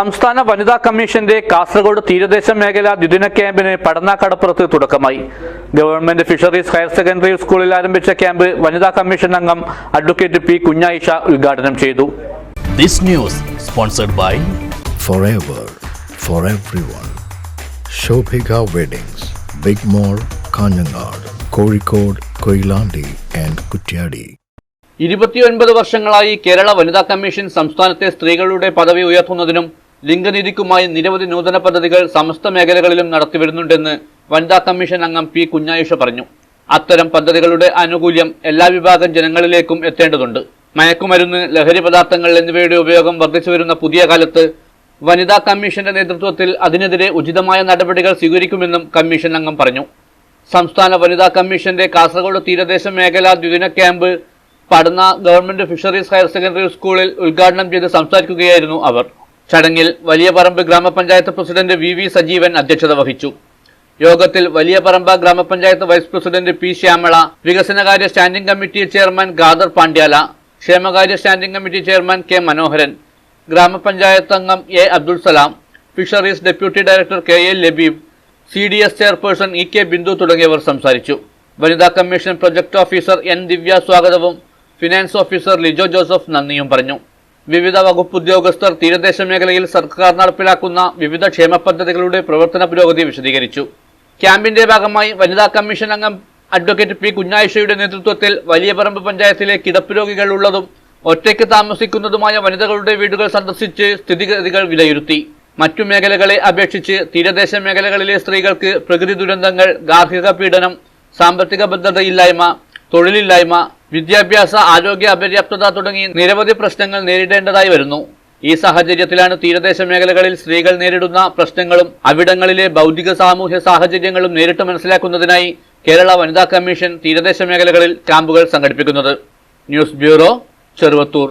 സംസ്ഥാന വനിതാ കമ്മീഷന്റെ കാസർഗോഡ് തീരദേശ മേഖല ദ്വിദിന ക്യാമ്പിന് പടന്നാക്കടപ്പുറത്ത് തുടക്കമായി. ഗവൺമെന്റ് ഫിഷറീസ് ഹയർ സെക്കൻഡറി സ്കൂളിൽ ആരംഭിച്ച ക്യാമ്പ് വനിതാ കമ്മീഷൻ അംഗം അഡ്വക്കേറ്റ് പി കുഞ്ഞായിഷ ഉദ്ഘാടനം ചെയ്തു. This news sponsored by for everyone. Shobhika weddings big Mall, Kanhangad Kozhikode Koilandi and Kuttiady ഇരുപത്തിയൊൻപത് വർഷങ്ങളായി കേരള വനിതാ കമ്മീഷൻ സംസ്ഥാനത്തെ സ്ത്രീകളുടെ പദവി ഉയർത്തുന്നതിനും ലിംഗനീതിക്കുമായി നിരവധി നൂതന പദ്ധതികൾ സമസ്ത മേഖലകളിലും നടത്തിവരുന്നുണ്ടെന്ന് വനിതാ കമ്മീഷൻ അംഗം പി കുഞ്ഞായിഷ പറഞ്ഞു. അത്തരം പദ്ധതികളുടെ ആനുകൂല്യം എല്ലാ വിഭാഗം ജനങ്ങളിലേക്കും എത്തേണ്ടതുണ്ട്. മയക്കുമരുന്ന് ലഹരി പദാർത്ഥങ്ങൾ എന്നിവയുടെ ഉപയോഗം വർദ്ധിച്ചു വരുന്ന പുതിയ കാലത്ത് വനിതാ കമ്മീഷന്റെ നേതൃത്വത്തിൽ അതിനെതിരെ ഉചിതമായ നടപടികൾ സ്വീകരിക്കുമെന്നും കമ്മീഷൻ അംഗം പറഞ്ഞു. സംസ്ഥാന വനിതാ കമ്മീഷന്റെ കാസർഗോഡ് തീരദേശ മേഖല ദ്വിദിന camp Padanna government fisheries higher secondary സ്കൂളിൽ ഉദ്ഘാടനം ചെയ്ത് സംസാരിക്കുകയായിരുന്നു അവർ. ചടങ്ങിൽ വലിയപറമ്പ് ഗ്രാമപഞ്ചായത്ത് പ്രസിഡന്റ് വി വി സജീവൻ അധ്യക്ഷത വഹിച്ചു. യോഗത്തിൽ വലിയപറമ്പ ഗ്രാമപഞ്ചായത്ത് വൈസ് പ്രസിഡന്റ് പി ശ്യാമള വികസനകാര്യ standing committee chairman Khader Pandyala ക്ഷേമകാര്യ standing committee chairman K Manoharan ഗ്രാമപഞ്ചായത്ത് അംഗം A Abdul Salam fisheries deputy director K L Labeeb C D S chairperson E K Bindu തുടങ്ങിയവർ സംസാരിച്ചു. വനിതാ commission project officer N Divya സ്വാഗതവും finance officer Lijo Joseph നന്ദിയും പറഞ്ഞു. വിവിധ വകുപ്പ് ഉദ്യോഗസ്ഥർ തീരദേശ മേഖലയിൽ സർക്കാർ നടപ്പിലാക്കുന്ന വിവിധ ക്ഷേമ പദ്ധതികളുടെ പ്രവർത്തന പുരോഗതി വിശദീകരിച്ചു. ക്യാമ്പിന്റെ ഭാഗമായി വനിതാ കമ്മീഷൻ അംഗം അഡ്വക്കേറ്റ് പി കുഞ്ഞായിഷയുടെ നേതൃത്വത്തിൽ വലിയപറമ്പ് പഞ്ചായത്തിലെ കിടപ്പ് രോഗികൾ ഉള്ളതും ഒറ്റയ്ക്ക് താമസിക്കുന്നതുമായ വനിതകളുടെ വീടുകൾ സന്ദർശിച്ച് സ്ഥിതിഗതികൾ വിലയിരുത്തി. മറ്റു മേഖലകളെ അപേക്ഷിച്ച് തീരദേശ മേഖലകളിലെ സ്ത്രീകൾക്ക് പ്രകൃതി ദുരന്തങ്ങൾ ഗാർഹിക പീഡനം സാമ്പത്തിക ഭദ്രതയില്ലായ്മ തൊഴിലില്ലായ്മ വിദ്യാഭ്യാസ ആരോഗ്യ അപര്യാപ്തത തുടങ്ങി നിരവധി പ്രശ്നങ്ങൾ നേരിടേണ്ടതായി വരുന്നു. ഈ സാഹചര്യത്തിലാണ് തീരദേശ മേഖലകളിൽ സ്ത്രീകൾ നേരിടുന്ന പ്രശ്നങ്ങളും അവിടങ്ങളിലെ ഭൗതിക സാമൂഹ്യ സാഹചര്യങ്ങളും നേരിട്ട് മനസ്സിലാക്കുന്നതിനായി കേരള വനിതാ കമ്മീഷൻ തീരദേശ മേഖലകളിൽ ക്യാമ്പുകൾ സംഘടിപ്പിക്കുന്നത്. News bureau Cheruvathur.